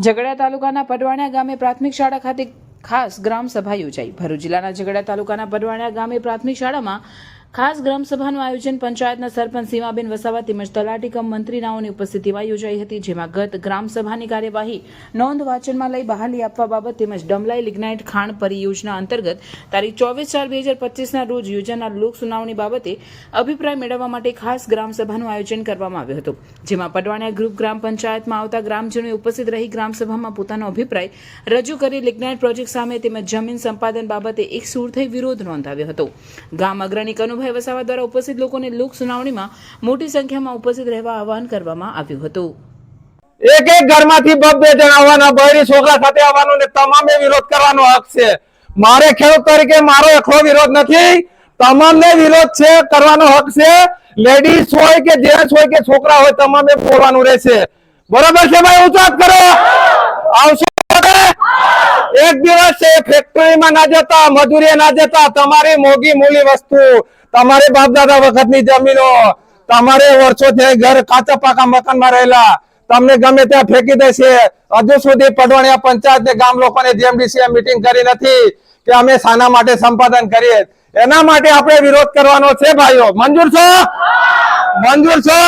ઝઘડા તાલુકાના પડવાણિયા ગામે પ્રાથમિક શાળા ખાતે ખાસ ગ્રામ સભા યોજાઈ. ભરૂચ જિલ્લાના ઝઘડા તાલુકાના પડવાણિયા ગામે પ્રાથમિક શાળામાં ખાસ ગ્રામસભાનું આયોજન પંચાયતના સરપંચ સીમાબેન વસાવા તેમજ તલાટી કમ મંત્રીનાઓની ઉપસ્થિતિમાં યોજાઈ હતી, જેમાં ગત ગ્રામસભાની કાર્યવાહી નોંધ વાંચનમાં લઈ બહાલી આપવા બાબત તેમજ ડમલાઈ લિગ્નાઇટ ખાણ પરિયોજના અંતર્ગત તારીખ ચોવીસ ચાર બે હજાર પચીસના રોજ યોજાનાર લોક સુનાવણી બાબતે અભિપ્રાય મેળવવા માટે ખાસ ગ્રામસભાનું આયોજન કરવામાં આવ્યું હતું, જેમાં પડવાણિયા ગ્રુપ ગ્રામ પંચાયતમાં આવતા ગ્રામજનોએ ઉપસ્થિત રહી ગ્રામસભામાં પોતાનો અભિપ્રાય રજૂ કરી લિગ્નાઇટ પ્રોજેક્ટ સામે તેમજ જમીન સંપાદન બાબતે એક સૂર થઈ વિરોધ નોંધાવ્યો હતો. ગામ અગ્રણી કનુભાઈ વસાવા દ્વારા ઉપસ્થિત લોકોને લોક સુનાવણીમાં મોટી સંખ્યામાં ઉપસ્થિત રહેવા આહવાન કરવામાં આવ્યું હતું. એક એક ઘરમાંથી બબ જણ આવવાના બહેરી છોકરા સાથે આવવાનો ને તમામે વિરોધ કરવાનો હક છે. મારે ખેડૂત તરીકે મારો એકલો વિરોધ નથી. તમામને વિરોધ છે, કરવાનો હક છે. લેડીઝ હોય કે જેન્ટ્સ હોય કે છોકરા હોય તમામે બોલવાનું રહેશે. બરોબર છે ભાઈ ઉચાત કરો? આવશે? એક દિવસ છે ફેક્ટરીમાં ના જતા મજૂરી ના જતા, તમારી મોગી મૂલી વસ્તુ. તમારી બાપ દાદા વખતની જમીનો તમારે વર્ષોથી ઘર કાચા પાકા મકાનમાં રહેલા તમને ગમે ત્યાં ફેંકી દેશે હજુ સુધી પડવાણિયા પંચાયત ને ગામ લોકોને જીએમડીસી મીટિંગ કરી નથી કે અમે શાના માટે સંપાદન કરીએ. એના માટે આપણે વિરોધ કરવાનો છે ભાઈઓ. મંજૂર છો? મંજૂર છો?